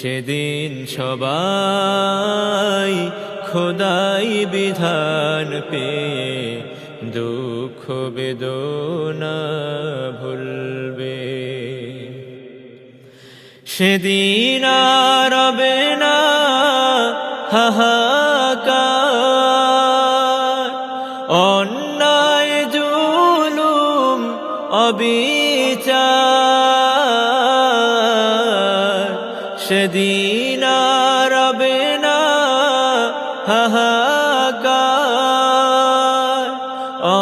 সেদিন সবাই খোদাই বিধান পে দুঃখ বেদনা ভুলবে। সেদিন রবে না হাহাকার। অন্যায় জুলুম, অবিচার সেদিন রবে না হাহাকার।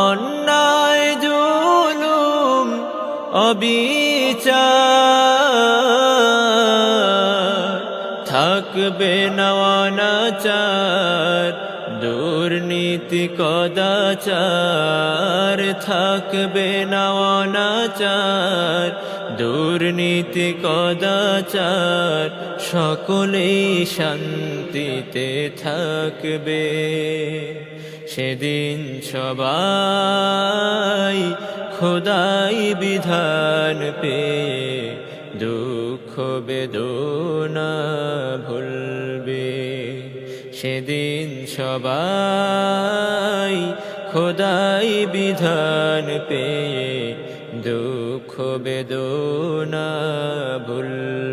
অন্যায় জুলুম অবিচার। থাকবে নওয়ানাচার দুর্নীতি কদাচার, থাকবে নওয়ানাচার দুর্নীতি কদাচার, সকলেই শান্তিতে থাকবে। সেদিন সবাই খোদাই বিধান পেয়ে দুঃখ বেদনা ভুলবে। সেদিন সবাই খোদাই বিধান পেয়ে দুঃখ বেদনা ভুলবে।